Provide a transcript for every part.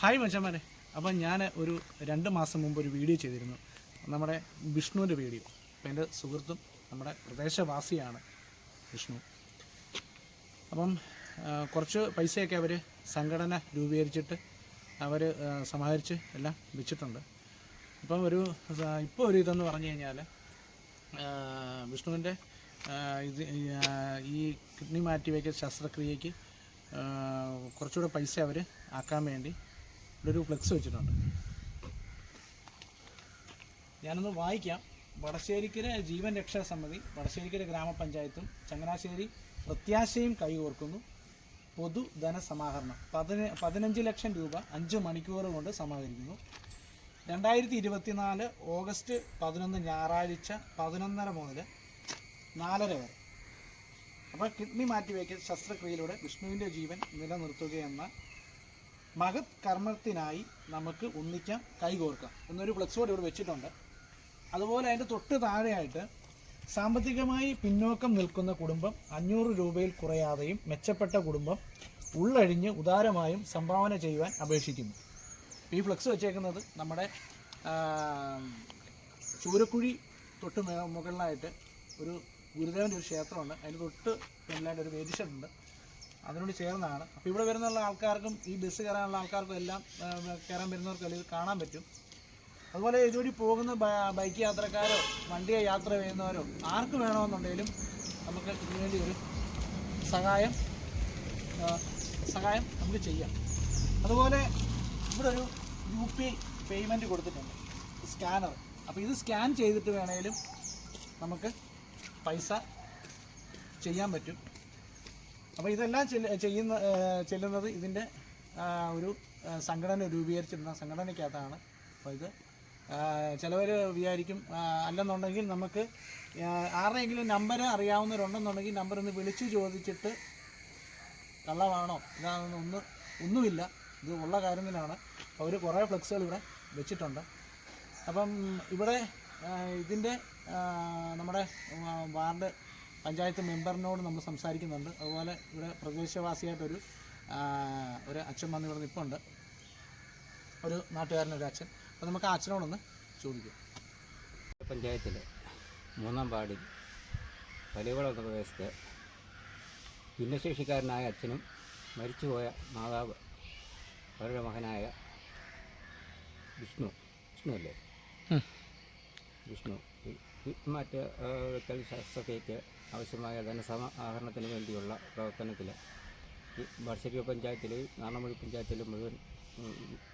Hi മച്ചന്മാരെ അപ്പം ഞാൻ ഒരു രണ്ട് മാസം മുമ്പ് ഒരു വീഡിയോ ചെയ്തിരുന്നു. നമ്മുടെ വിഷ്ണുവിന്റെ വീഡിയോ. അപ്പം എന്റെ സുഹൃത്തും നമ്മുടെ പ്രദേശവാസിയാണ് വിഷ്ണു. അപ്പം കുറച്ച് പൈസയൊക്കെ അവർ സംഘടന രൂപീകരിച്ചിട്ട് അവർ സമാഹരിച്ച് എല്ലാം വെച്ചിട്ടുണ്ട്. അപ്പം ഒരു ഇപ്പോൾ ഒരു ഇതെന്ന് പറഞ്ഞു കഴിഞ്ഞാൽ വിഷ്ണുവിന്റെ ഇത് ഈ, കിഡ്നി മാറ്റി കിഡ്നി മാറ്റിവയ്ക്കൽ ശസ്ത്രക്രിയയ്ക്ക് കുറച്ചുകൂടെ പൈസ അവർ ആക്കാൻ വേണ്ടി ഇവിടെ ഒരു ഫ്ലെക്സ് വെച്ചിട്ടുണ്ട്. ഞാനൊന്ന് വായിക്കാം. വടശ്ശേരിക്കര ജീവൻ രക്ഷാ സമിതി വടശ്ശേരിക്കര ഗ്രാമപഞ്ചായത്തും ചങ്ങനാശ്ശേരി പ്രത്യാശയും കൈകോർക്കുന്നു. പൊതു ധനസമാഹരണം പതിന പതിനഞ്ച് ലക്ഷം രൂപ അഞ്ച് മണിക്കൂർ കൊണ്ട് സമാഹരിക്കുന്നു. രണ്ടായിരത്തി ഇരുപത്തിനാല് ഓഗസ്റ്റ് പതിനൊന്ന് ഞായറാഴ്ച പതിനൊന്നര മുതൽ നാലര വരെ. അപ്പോൾ കിഡ്നി മാറ്റിവെക്കൽ ശസ്ത്രക്രിയയിലൂടെ വിഷ്ണുവിന്റെ ജീവൻ നിലനിർത്തുകയെന്ന മഹത് കർമ്മത്തിനായി നമുക്ക് ഒന്നിക്കാം കൈകോർക്കാം. എന്നൊരു ഫ്ലെക്സ് ബോർഡ് ഇവിടെ വെച്ചിട്ടുണ്ട്. അതുപോലെ അതിന്റെ തൊട്ട് താഴെയായിട്ട് സാമ്പത്തികമായി പിന്നോക്കം നിൽക്കുന്ന കുടുംബം അഞ്ഞൂറ് രൂപയിൽ കുറയാതെയും മെച്ചപ്പെട്ട കുടുംബം ഉള്ളഴിഞ്ഞ് ഉദാരമായും സംഭാവന ചെയ്യുവാൻ അപേക്ഷിക്കുന്നു. ഈ ഫ്ലെക്സ് വെച്ചേക്കുന്നത് നമ്മുടെ ചൂരക്കുഴി തൊട്ട് മുകളിലായിട്ട് ഒരു ഗുരുദേവന്റെ ഒരു ക്ഷേത്രമുണ്ട്. അതിന് തൊട്ട് മുകളിലായിട്ട് ഒരു വേദിഷുണ്ട് അതിനോട് ചേർന്നാണ്. അപ്പോൾ ഇവിടെ വരുന്നുള്ള ആൾക്കാർക്കും ഈ ബസ് കയറാനുള്ള ആൾക്കാർക്കും എല്ലാം കയറാൻ വരുന്നവർക്കെല്ലാം ഇത് കാണാൻ പറ്റും. അതുപോലെ ഇതുവഴി പോകുന്ന ബൈക്ക് യാത്രക്കാരോ വണ്ടിയെ യാത്ര ചെയ്യുന്നവരോ ആർക്ക് വേണമെന്നുണ്ടെങ്കിലും നമുക്ക് ഇതിനുവേണ്ടി ഒരു സഹായം സഹായം നമുക്ക് ചെയ്യാം. അതുപോലെ ഇവിടെ ഒരു യു പി പേയ്മെന്റ് കൊടുത്തിട്ടുണ്ട്. സ്കാനർ. അപ്പോൾ ഇത് സ്കാൻ ചെയ്തിട്ട് വേണേലും നമുക്ക് പൈസ ചെയ്യാൻ പറ്റും. അപ്പോൾ ഇതെല്ലാം ചെയ്യുന്ന ചെല്ലുന്നത് ഇതിന്റെ ഒരു സംഘടന രൂപീകരിച്ചിരുന്ന സംഘടനയ്ക്കകത്താണ്. അപ്പോൾ ഇത് ചിലവർ വിചാരിക്കും അല്ലെന്നുണ്ടെങ്കിൽ നമുക്ക് ആരുടെയെങ്കിലും നമ്പർ അറിയാവുന്നവരുണ്ടെന്നുണ്ടെങ്കിൽ നമ്പർ ഒന്ന് വിളിച്ചു ചോദിച്ചിട്ട് കള്ളമാണോ? ഇതാണെന്ന് ഒന്ന് ഒന്നുമില്ല. ഇത് ഉള്ള കാര്യത്തിലാണ് അവർ കുറേ ഫ്ലെക്സുകൾ ഇവിടെ വെച്ചിട്ടുണ്ട്. അപ്പം ഇവിടെ ഇതിന്റെ നമ്മുടെ വാർഡ് പഞ്ചായത്ത് മെമ്പറിനോട് നമ്മൾ സംസാരിക്കുന്നുണ്ട്. അതുപോലെ ഇവിടെ പ്രദേശവാസിയായിട്ടൊരു ഒരു അച്ഛൻ വന്ന് ഇവിടെ നിൽപ്പുണ്ട് ഒരു നാട്ടുകാരനൊരു അച്ഛൻ. അപ്പോൾ നമുക്ക് ആ അച്ഛനോടൊന്ന് ചോദിക്കാം. പഞ്ചായത്തിലെ മൂന്നാം പാടി വലിയകുളം എന്ന പ്രദേശത്ത് ഭിന്നശേഷിക്കാരനായ അച്ഛനും മരിച്ചുപോയ മാതാവ് അവരുടെ മകനായ വിഷ്ണു. വിഷ്ണു അല്ലേ? വിഷ്ണു. മറ്റ് ശസ്ത്രക്രിയയ്ക്ക് ആവശ്യമായ ധനസമാഹരണത്തിന് വേണ്ടിയുള്ള പ്രവർത്തനത്തിൽ ഈ ബാർശ്ശേരി പഞ്ചായത്തിൽ നാണമൊഴി പഞ്ചായത്തിലെ മുഴുവൻ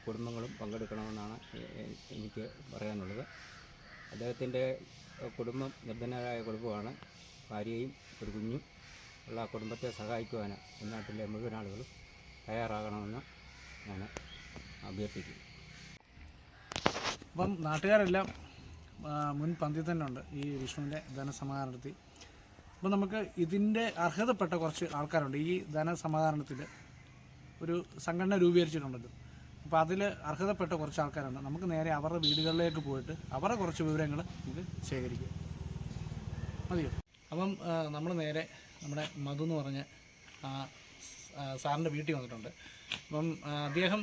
കുടുംബങ്ങളും പങ്കെടുക്കണമെന്നാണ് എനിക്ക് പറയാനുള്ളത്. അദ്ദേഹത്തിന്റെ കുടുംബം നിർധനരായ കുടുംബമാണ്. ഭാര്യയും ഒരു കുഞ്ഞും. ഉള്ള ആ കുടുംബത്തെ സഹായിക്കുവാൻ ഈ നാട്ടിലെ മുഴുവൻ ആളുകളും തയ്യാറാകണമെന്ന് ഞാൻ അഭ്യർത്ഥിക്കുന്നു. അപ്പം നാട്ടുകാരെല്ലാം മുൻ പന്തി തന്നെ ഉണ്ട് ഈ വിഷ്ണുവിന്റെ ധനസമാഹരണത്തിൽ. അപ്പോൾ നമുക്ക് ഇതിന്റെ അർഹതപ്പെട്ട കുറച്ച് ആൾക്കാരുണ്ട്. ഈ ധനസമാധാനത്തിൽ ഒരു സംഘടന രൂപീകരിച്ചിട്ടുണ്ടല്ലോ അപ്പോൾ അതിൽ അർഹതപ്പെട്ട കുറച്ച് ആൾക്കാരുണ്ട്. നമുക്ക് നേരെ അവരുടെ വീടുകളിലേക്ക് പോയിട്ട് അവരുടെ കുറച്ച് വിവരങ്ങൾ നമുക്ക് ശേഖരിക്കുക മതിയോ? അപ്പം നമ്മൾ നേരെ നമ്മുടെ മധു എന്ന് പറഞ്ഞ സാറിന്റെ വീട്ടിൽ വന്നിട്ടുണ്ട്. അപ്പം അദ്ദേഹം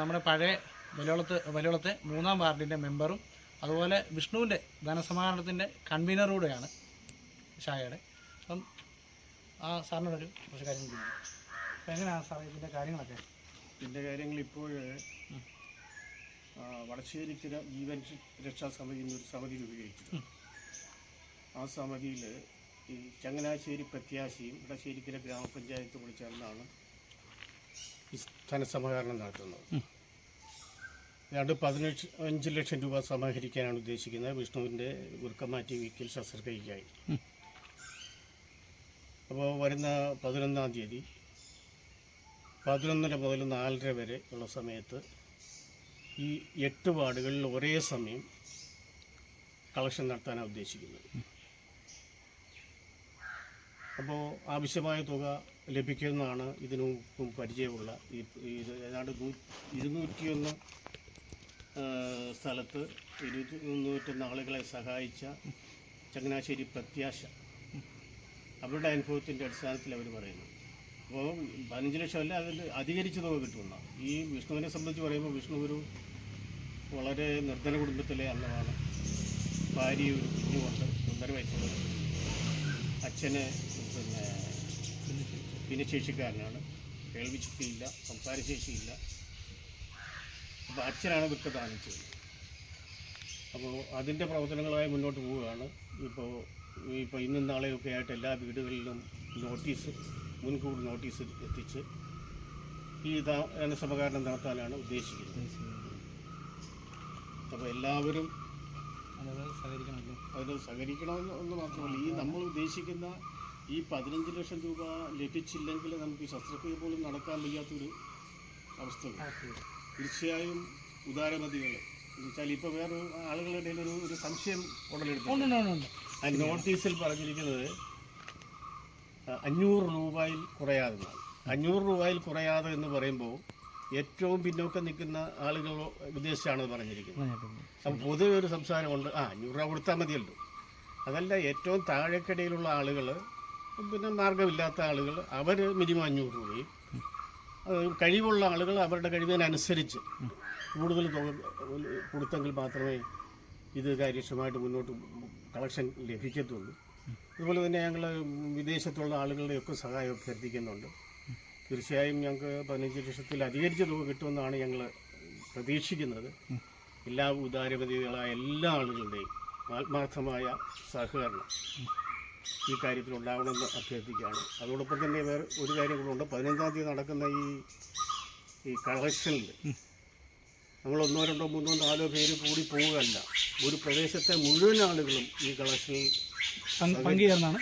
നമ്മുടെ പഴയ വലിയോളത്ത് വലിയോളത്തെ മൂന്നാം വാർഡിന്റെ മെമ്പറും അതുപോലെ വിഷ്ണുവിന്റെ ധനസമാഹരണത്തിന്റെ കൺവീനറൂടെയാണ് ഷായയുടെ അപ്പം ആ സാറിനോടൊരു കുറച്ച് കാര്യങ്ങൾ ചെയ്യും അപ്പം എങ്ങനെയാണ് സാർ ഇതിന്റെ കാര്യങ്ങളൊക്കെ? ഇതിന്റെ കാര്യങ്ങൾ ഇപ്പോൾ വടശ്ശേരിക്കര ജീവൻ രക്ഷാ സമിതി എന്നൊരു സമിതി രൂപീകരിച്ചു ആ സമിതിയിൽ ഈ ചങ്ങനാശ്ശേരി പ്രത്യാശയും വടശ്ശേരിക്കര ഗ്രാമപഞ്ചായത്തും കൂടി ചേർന്നാണ് ഈ ധനസമാഹരണം നടത്തുന്നത്. ഏതാണ്ട് പതിനഞ്ച് അഞ്ച് ലക്ഷം രൂപ സമാഹരിക്കാനാണ് ഉദ്ദേശിക്കുന്നത്. വിഷ്ണുവിന്റെ വൃക്കമാറ്റി വീക്കിൽ ശസ്ത്രക്രിയയ്ക്കായി. അപ്പോൾ വരുന്ന പതിനൊന്നാം തീയതി പതിനൊന്നര മുതൽ നാലര വരെ ഉള്ള സമയത്ത് ഈ എട്ട് വാർഡുകളിൽ ഒരേ സമയം കളക്ഷൻ നടത്താനാണ് ഉദ്ദേശിക്കുന്നത്. അപ്പോൾ ആവശ്യമായ തുക ലഭിക്കുമെന്നാണ് ഇതിനു പരിചയമുള്ള ഇത് ഏതാണ്ട് ഇരുന്നൂറ്റിയൊന്ന് സ്ഥലത്ത് ഇരുന്നൂറ്റൊന്ന് ആളുകളെ സഹായിച്ച ചങ്ങനാശ്ശേരി പ്രത്യാശ അവരുടെ അനുഭവത്തിന്റെ അടിസ്ഥാനത്തിൽ അവർ പറയുന്നു. അപ്പോൾ പതിനഞ്ച് ലക്ഷം അല്ല അതിൽ അധികരിച്ച് തുക കിട്ടുന്ന ഈ വിഷ്ണുവിനെ സംബന്ധിച്ച് പറയുമ്പോൾ വിഷ്ണു ഒരു വളരെ നിർധന കുടുംബത്തിലെ അംഗമാണ്. ഭാര്യ ഒരു കുഞ്ഞുമുണ്ട് ഒന്നര വയസ്സുള്ളത് അച്ഛന് പിന്നെ ഭിന്നശേഷിക്കാരനാണ്. കേൾവിശക്തിയില്ല സംസാരശേഷിയില്ല. അപ്പോൾ അച്ഛനാണ് ചെയ്യുന്നത്. അപ്പോൾ അതിന്റെ പ്രവർത്തനങ്ങളായി മുന്നോട്ട് പോവുകയാണ്. ഇപ്പോൾ ഇപ്പോൾ ഇന്നും നാളെയൊക്കെ ആയിട്ട് എല്ലാ വീടുകളിലും നോട്ടീസ് മുൻകൂർ നോട്ടീസ് എത്തിച്ച് ഈ സമകാരണം നടത്താനാണ് ഉദ്ദേശിക്കുന്നത്. അപ്പോൾ എല്ലാവരും സഹകരിക്കണമല്ലോ. അതിന് സഹകരിക്കണമെന്ന് എന്ന് മാത്രമല്ല ഈ നമ്മൾ ഉദ്ദേശിക്കുന്ന ഈ പതിനഞ്ച് ലക്ഷം രൂപ ലഭിച്ചില്ലെങ്കിൽ നമുക്ക് ഈ ശസ്ത്രക്രിയ പോലും നടക്കാൻ വയ്യാത്തൊരു അവസ്ഥ തീർച്ചയായും ഉദാരമതികൾ. എന്നുവെച്ചാൽ ഇപ്പോൾ വേറെ ആളുകളുടെ ഒരു ഒരു സംശയം ഉടലെടുത്തു നോട്ടീസിൽ പറഞ്ഞിരിക്കുന്നത് അഞ്ഞൂറ് രൂപയിൽ കുറയാതെ. അഞ്ഞൂറ് രൂപയിൽ കുറയാതെ എന്ന് പറയുമ്പോൾ ഏറ്റവും പിന്നോക്കം നിൽക്കുന്ന ആളുകൾ ഉദ്ദേശിച്ചാണ് പറഞ്ഞിരിക്കുന്നത് അപ്പം പൊതുവെ ഒരു സംസാരമുണ്ട് ആ അഞ്ഞൂറ് രൂപ കൊടുത്താൽ മതിയല്ലോ അതല്ല ഏറ്റവും താഴെക്കിടയിലുള്ള ആളുകൾ പിന്നെ മാർഗമില്ലാത്ത ആളുകൾ അവർ മിനിമം അഞ്ഞൂറ് രൂപയും കഴിവുള്ള ആളുകൾ അവരുടെ കഴിവിനനുസരിച്ച് കൂടുതൽ തുക കൊടുത്തെങ്കിൽ മാത്രമേ ഇത് കാര്യക്ഷമമായിട്ട് മുന്നോട്ട് കളക്ഷൻ ലഭിക്കത്തുള്ളൂ. അതുപോലെ തന്നെ ഞങ്ങൾ വിദേശത്തുള്ള ആളുകളുടെയൊക്കെ സഹായം അഭ്യർത്ഥിക്കുന്നുണ്ട്. തീർച്ചയായും ഞങ്ങൾക്ക് പതിനഞ്ച് ലക്ഷത്തിൽ അധികരിച്ച തുക കിട്ടുമെന്നാണ് ഞങ്ങൾ പ്രതീക്ഷിക്കുന്നത്. എല്ലാ ഉദാരപതികളായ എല്ലാ ആളുകളുടെയും ആത്മാർത്ഥമായ സഹകരണം ഈ കാര്യത്തിൽ ഉണ്ടാവണമെന്ന് അഭ്യർത്ഥിക്കുകയാണ്. അതോടൊപ്പം തന്നെ വേറെ ഒരു കാര്യം കൂടെ ഉണ്ട് പതിനഞ്ചാം തീയതി നടക്കുന്ന ഈ ഈ കളക്ഷനിൽ നമ്മൾ ഒന്നോ രണ്ടോ മൂന്നോ നാലോ പേര് കൂടി പോവുകയല്ല. ഒരു പ്രദേശത്തെ മുഴുവൻ ആളുകളും ഈ കളക്ഷനിൽ പങ്ക് പങ്കുചേർന്നാണ്.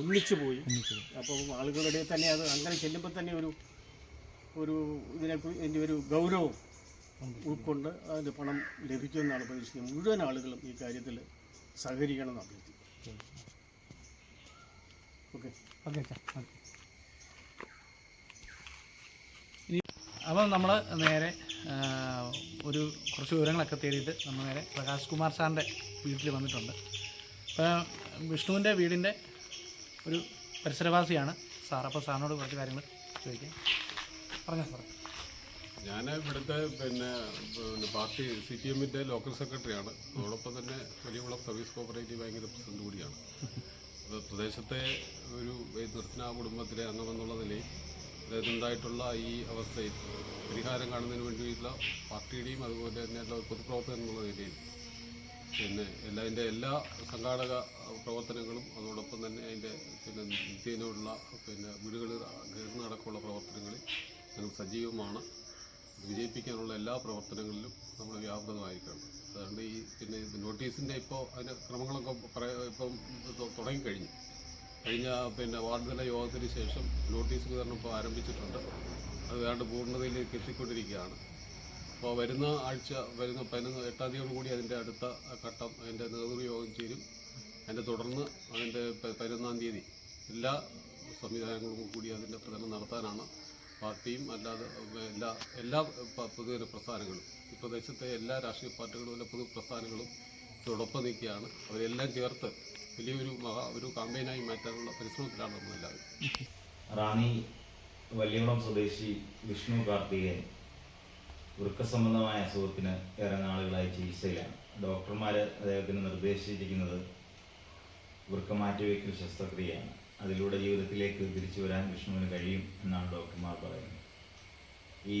ഒന്നിച്ചു പോയി. അപ്പോൾ ആളുകളുടെ തന്നെ അത് അങ്ങനെ ചെല്ലുമ്പോൾ തന്നെ ഒരു ഒരു ഇതിനെ എന്റെ ഒരു ഗൗരവം ഉൾക്കൊണ്ട് അതിന് പണം ലഭിക്കുമെന്നാണ് പ്രതീക്ഷിക്കുന്നത്. മുഴുവൻ ആളുകളും ഈ കാര്യത്തിൽ സഹകരിക്കണം എന്ന് അഭ്യർത്ഥിക്കും ഓക്കെ. ഓക്കെ അപ്പം നമ്മൾ നേരെ ഒരു കുറച്ച് വിവരങ്ങളൊക്കെ തേടിയിട്ട് നമ്മൾ നേരെ പ്രകാശ് കുമാർ സാറിന്റെ വീട്ടിൽ വന്നിട്ടുണ്ട്. അപ്പോൾ വിഷ്ണുവിന്റെ വീടിന്റെ ഒരു പരിസരവാസിയാണ് സാർ. അപ്പോൾ സാറിനോട് കുറച്ച് കാര്യങ്ങൾ ചോദിക്കാം. പറഞ്ഞോ സാർ ഞാൻ ഇവിടുത്തെ പിന്നെ പിന്നെ പാർട്ടി സി പി എമ്മിന്റെ ലോക്കൽ സെക്രട്ടറിയാണ്. അതോടൊപ്പം തന്നെ വലിയകുളം സർവീസ് കോപ്പറേറ്റീവ് ബാങ്കിന്റെ പ്രസിഡന്റ് കൂടിയാണ്. പ്രദേശത്തെ ഒരു നിർത്തന കുടുംബത്തിലെ അംഗമെന്നുള്ള നിലയിൽ അതിനുണ്ടായിട്ടുള്ള ഈ അവസ്ഥയിൽ പരിഹാരം കാണുന്നതിന് വേണ്ടിയിട്ടുള്ള പാർട്ടിയുടെയും അതുപോലെ തന്നെ പൊതുപ്രവർത്തകർ എന്നുള്ള രീതിയിൽ പിന്നെ എല്ലാ അതിന്റെ എല്ലാ സംഘാടക പ്രവർത്തനങ്ങളും അതോടൊപ്പം തന്നെ അതിന്റെ പിന്നെ നിത്യേനോടുള്ള പിന്നെ വീടുകളിൽ അടക്കമുള്ള പ്രവർത്തനങ്ങളിൽ ഞങ്ങൾ സജീവമാണ്. വിജയിപ്പിക്കാനുള്ള എല്ലാ പ്രവർത്തനങ്ങളിലും നമ്മൾ വ്യാപൃതമായിരിക്കണം. അതുകൊണ്ട് ഈ പിന്നെ നോട്ടീസിന്റെ ഇപ്പോൾ അതിന്റെ ക്രമങ്ങളൊക്കെ പറയാ ഇപ്പം തുടങ്ങിക്കഴിഞ്ഞു. കഴിഞ്ഞ പിന്നെ വാർഡ് തല യോഗത്തിന് ശേഷം നോട്ടീസ് വിതരണം ഇപ്പോൾ ആരംഭിച്ചിട്ടുണ്ട്. അത് വേണ്ട പൂർണതയിലേക്ക് എത്തിക്കൊണ്ടിരിക്കുകയാണ്. അപ്പോൾ വരുന്ന ആഴ്ച വരുന്ന പതിനൊന്ന് എട്ടാം തീയതിയോട് കൂടി അതിന്റെ അടുത്ത ഘട്ടം അതിന്റെ നേതൃയോഗം ചേരും. അതിന്റെ തുടർന്ന് അതിന്റെ പതിനൊന്നാം തീയതി എല്ലാ സംവിധാനങ്ങളും കൂടി അതിന്റെ പ്രചരണം നടത്താനാണ് പാർട്ടിയും അല്ലാതെ എല്ലാ എല്ലാ പൊതുജന പ്രസ്ഥാനങ്ങളും ഈ പ്രദേശത്തെ എല്ലാ രാഷ്ട്രീയ പാർട്ടികളും എല്ലാ പൊതു പ്രസ്ഥാനങ്ങളും ഇതോടൊപ്പം നിൽക്കുകയാണ്. അവരെല്ലാം ചേർത്ത് വലിയൊരു മഹാ ഒരു കാമ്പയിനായി മാറ്റാനുള്ള പരിശ്രമത്തിലാണ് നമ്മളെല്ലാവരും റാണി വല്യകുളം സ്വദേശി വിഷ്ണു വൃക്ക സംബന്ധമായ അസുഖത്തിന് ഏറെ നാളുകളായി ചികിത്സയിലാണ്. ഡോക്ടർമാർ അദ്ദേഹത്തിന് നിർദ്ദേശിച്ചിരിക്കുന്നത് വൃക്ക മാറ്റിവെക്കൽ ശസ്ത്രക്രിയയാണ്. അതിലൂടെ ജീവിതത്തിലേക്ക് തിരിച്ചു വരാൻ വിഷ്ണുവിന് കഴിയും എന്നാണ് ഡോക്ടർമാർ പറയുന്നത്. ഈ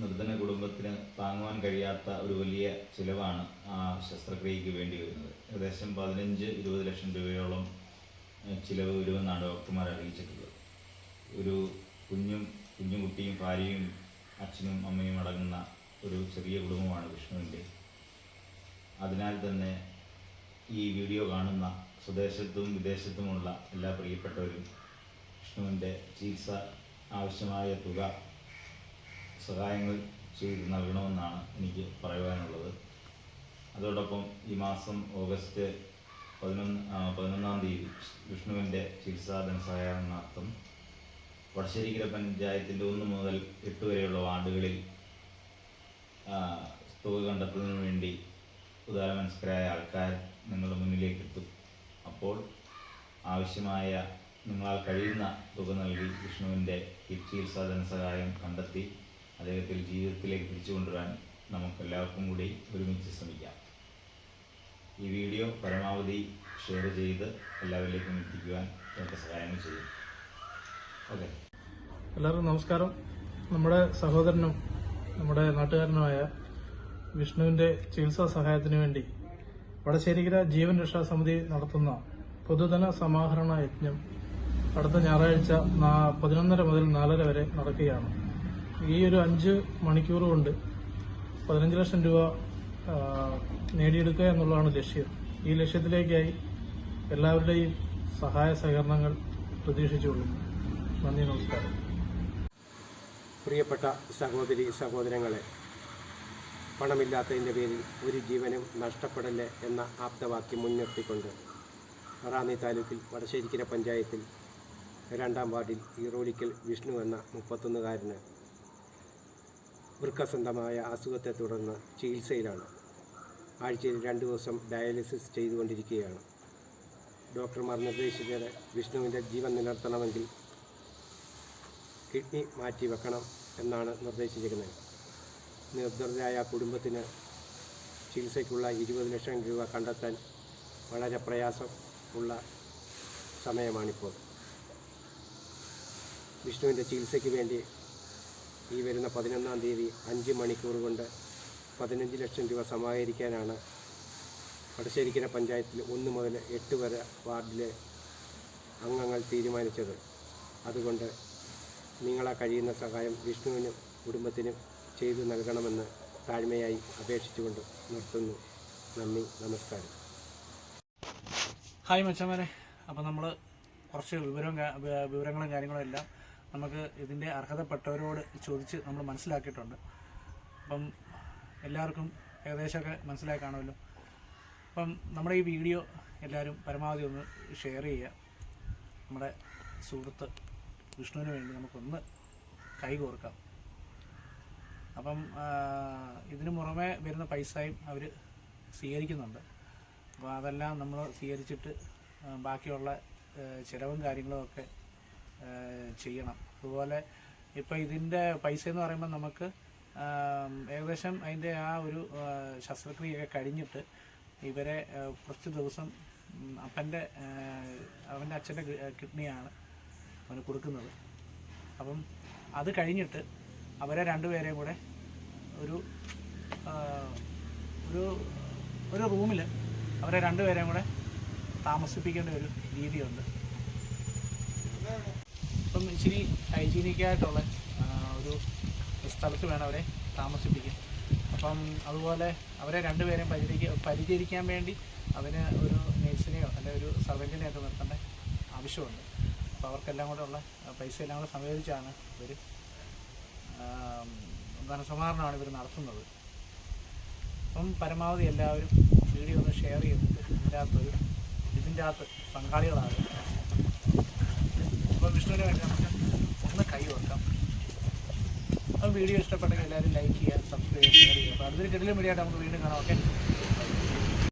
നിർധന കുടുംബത്തിന് താങ്ങുവാൻ കഴിയാത്ത ഒരു വലിയ ചിലവാണ് ആ ശസ്ത്രക്രിയയ്ക്ക് വേണ്ടി വരുന്നത്. ഏകദേശം പതിനഞ്ച് ഇരുപത് ലക്ഷം രൂപയോളം ചിലവ് വരുമെന്നാണ് ഡോക്ടർമാർ അറിയിച്ചിട്ടുള്ളത്. ഒരു കുഞ്ഞും കുഞ്ഞുകുട്ടിയും ഭാര്യയും അച്ഛനും അമ്മയും അടങ്ങുന്ന ഒരു ചെറിയ കുടുംബമാണ് വിഷ്ണുവിന്റെ. അതിനാൽ തന്നെ ഈ വീഡിയോ കാണുന്ന സ്വദേശത്തും വിദേശത്തുമുള്ള എല്ലാ പ്രിയപ്പെട്ടവരും വിഷ്ണുവിന്റെ ചികിത്സ ആവശ്യമായ തുക സഹായങ്ങൾ ചെയ്ത് നൽകണമെന്നാണ് എനിക്ക് പറയുവാനുള്ളത് അതോടൊപ്പം ഈ മാസം ഓഗസ്റ്റ് പതിനൊന്ന് പതിനൊന്നാം തീയതി വിഷ്ണുവിന്റെ ചികിത്സാ ധനസഹായനാർത്ഥം വടശ്ശേരിക്കര പഞ്ചായത്തിന്റെ ഒന്ന് മുതൽ എട്ട് വരെയുള്ള വാർഡുകളിൽ തുക കണ്ടെത്തുന്നതിന് വേണ്ടി ഉദാരമനസ്കരായ ആൾക്കാർ നിങ്ങളുടെ മുന്നിലേക്ക് എത്തും അപ്പോൾ ആവശ്യമായ നിങ്ങളാൽ കഴിയുന്ന തുക നൽകി വിഷ്ണുവിന്റെ ചികിത്സാ ധനസഹായം കണ്ടെത്തി അദ്ദേഹത്തിൽ ജീവിതത്തിലേക്ക് തിരിച്ചു കൊണ്ടുവരാൻ നമുക്ക് എല്ലാവർക്കും കൂടി ഒരുമിച്ച് ശ്രമിക്കാം. ഈ വീഡിയോ പരമാവധി ഷെയർ ചെയ്ത് എല്ലാവരിലേക്കും എത്തിക്കുവാൻ എന്റെ സഹായങ്ങൾ ചെയ്യും. ഓക്കെ. എല്ലാവർക്കും നമസ്കാരം. നമ്മുടെ സഹോദരനും നമ്മുടെ നാട്ടുകാരനുമായ വിഷ്ണുവിന്റെ ചികിത്സാ സഹായത്തിനു വേണ്ടി വടശ്ശേരിക്കര ജീവൻ രക്ഷാ സമിതി നടത്തുന്ന പൊതുധന സമാഹരണ യജ്ഞം അടുത്ത ഞായറാഴ്ച പതിനൊന്നര മുതൽ നാലര വരെ നടക്കുകയാണ്. ഈ ഒരു അഞ്ച് മണിക്കൂർ കൊണ്ട് പതിനഞ്ച് ലക്ഷം രൂപ നേടിയെടുക്കുക എന്നുള്ളതാണ് ലക്ഷ്യം. ഈ ലക്ഷ്യത്തിലേക്കായി എല്ലാവരുടെയും സഹായ സഹകരണങ്ങൾ പ്രതീക്ഷിച്ചുകൊള്ളുന്നു. നന്ദി നമസ്കാരം. പ്രിയപ്പെട്ട സഹോദരി സഹോദരങ്ങളെ പണമില്ലാത്തതിന്റെ പേരിൽ ഒരു ജീവനും നഷ്ടപ്പെടൽ എന്ന ആപ്തവാക്യം മുൻനിർത്തിക്കൊണ്ട് റാന്നി താലൂക്കിൽ വടശ്ശേരിക്കര പഞ്ചായത്തിൽ രണ്ടാം വാർഡിൽ ഈറോളിക്കൽ വിഷ്ണു എന്ന മുപ്പത്തൊന്നുകാരന് വൃക്കസന്ധമായ അസുഖത്തെ തുടർന്ന് ചികിത്സയിലാണ്. ആഴ്ചയിൽ രണ്ട് ദിവസം ഡയാലിസിസ് ചെയ്തുകൊണ്ടിരിക്കുകയാണ്. ഡോക്ടർമാർ നിർദ്ദേശിച്ചത് വിഷ്ണുവിന്റെ ജീവൻ നിലനിർത്തണമെങ്കിൽ കിഡ്നി മാറ്റി വെക്കണം എന്നാണ് നിർദ്ദേശിച്ചിരിക്കുന്നത്. നിർദ്ധരായ കുടുംബത്തിന് ചികിത്സയ്ക്കുള്ള ഇരുപത് ലക്ഷം രൂപ കണ്ടെത്താൻ വളരെ പ്രയാസം ഉള്ള സമയമാണിപ്പോൾ. വിഷ്ണുവിന്റെ ചികിത്സയ്ക്ക് വേണ്ടി ഈ വരുന്ന പതിനൊന്നാം തീയതി അഞ്ച് മണിക്കൂർ കൊണ്ട് പതിനഞ്ച് ലക്ഷം രൂപ സമാഹരിക്കാനാണ് വടശ്ശേരിക്കര പഞ്ചായത്തിൽ ഒന്ന് മുതൽ എട്ട് വരെ വാർഡിലെ അംഗങ്ങൾ തീരുമാനിച്ചത്. അതുകൊണ്ട് നിങ്ങളെ കഴിയുന്ന സഹായം വിഷ്ണുവിനും കുടുംബത്തിനും ചെയ്തു നൽകണമെന്ന് താഴ്മയായി അപേക്ഷിച്ചുകൊണ്ട് നിർത്തുന്നു. നന്ദി നമസ്കാരം. ഹായ് മച്ചന്മാരെ അപ്പോൾ നമ്മൾ കുറച്ച് വിവരവും വിവരങ്ങളും കാര്യങ്ങളും എല്ലാം നമുക്ക് ഇതിന്റെ അർഹതപ്പെട്ടവരോട് ചോദിച്ച് നമ്മൾ മനസ്സിലാക്കിയിട്ടുണ്ട്. അപ്പം എല്ലാവർക്കും ഏകദേശമൊക്കെ മനസ്സിലായി കാണുമല്ലോ. അപ്പം നമ്മുടെ ഈ വീഡിയോ എല്ലാവരും പരമാവധി ഒന്ന് ഷെയർ ചെയ്യുക. നമ്മുടെ സുഹൃത്ത് വിഷ്ണുവിന് വേണ്ടി നമുക്കൊന്ന് കൈകോർക്കാം. അപ്പം ഇതിനു പുറമെ വരുന്ന പൈസയും അവർ സ്വീകരിക്കുന്നുണ്ട്. അപ്പോൾ അതെല്ലാം നമ്മൾ സ്വീകരിച്ചിട്ട് ബാക്കിയുള്ള ചിലവും കാര്യങ്ങളും ഒക്കെ ചെയ്യണം. അതുപോലെ ഇപ്പോൾ ഇതിന്റെ പൈസ എന്ന് പറയുമ്പോൾ നമുക്ക് ഏകദേശം അതിന്റെ ആ ഒരു ശസ്ത്രക്രിയയൊക്കെ കഴിഞ്ഞിട്ട് ഇവരെ കുറച്ച് ദിവസം അപ്പന്റെ അവന്റെ അച്ഛന്റെ കിഡ്നിയാണ് അവന് കൊടുക്കുന്നത്. അപ്പം അത് കഴിഞ്ഞിട്ട് അവരെ രണ്ടുപേരെയും കൂടെ ഒരു ഒരു ഒരു റൂമിൽ അവരെ രണ്ടുപേരെയും കൂടെ താമസിപ്പിക്കേണ്ട ഒരു രീതിയുണ്ട്. അപ്പം ഇച്ചിരി ഹൈജീനിക്കായിട്ടുള്ള ഒരു സ്ഥലത്ത് വേണം അവരെ താമസിപ്പിക്കാൻ. അപ്പം അതുപോലെ അവരെ രണ്ടുപേരെയും പരിചരിക്ക പരിചരിക്കാൻ വേണ്ടി അവന് ഒരു നേഴ്സിനെയോ അല്ലെങ്കിൽ ഒരു സർവന്റിനെയോ ഒക്കെ നിർത്തേണ്ട ആവശ്യമുണ്ട്. അപ്പോൾ അവർക്കെല്ലാം കൂടെ ഉള്ള പൈസ എല്ലാം കൂടെ സംയോജിച്ചാണ് ഇവർ ധനസമാഹരണമാണ് ഇവർ നടത്തുന്നത്. അപ്പം പരമാവധി എല്ലാവരും വീഡിയോ ഒന്ന് ഷെയർ ചെയ്തിട്ട് ഇതിന്റെ അകത്തൊരു ഇതിന്റെ അകത്ത് പങ്കാളികളാകും വിഷ്ണുവിന് വേണ്ടി ഒന്ന് കൈ വെക്കാം. വീഡിയോ ഇഷ്ടപ്പെട്ടെങ്കിൽ എല്ലാവരും ലൈക്ക് ചെയ്യുക സബ്സ്ക്രൈബ് ചെയ്യുക. അപ്പോൾ അടുത്തൊരു കിടലും വീഡിയോ ആയിട്ട് നമുക്ക് വീണ്ടും കാണാം ഓക്കെ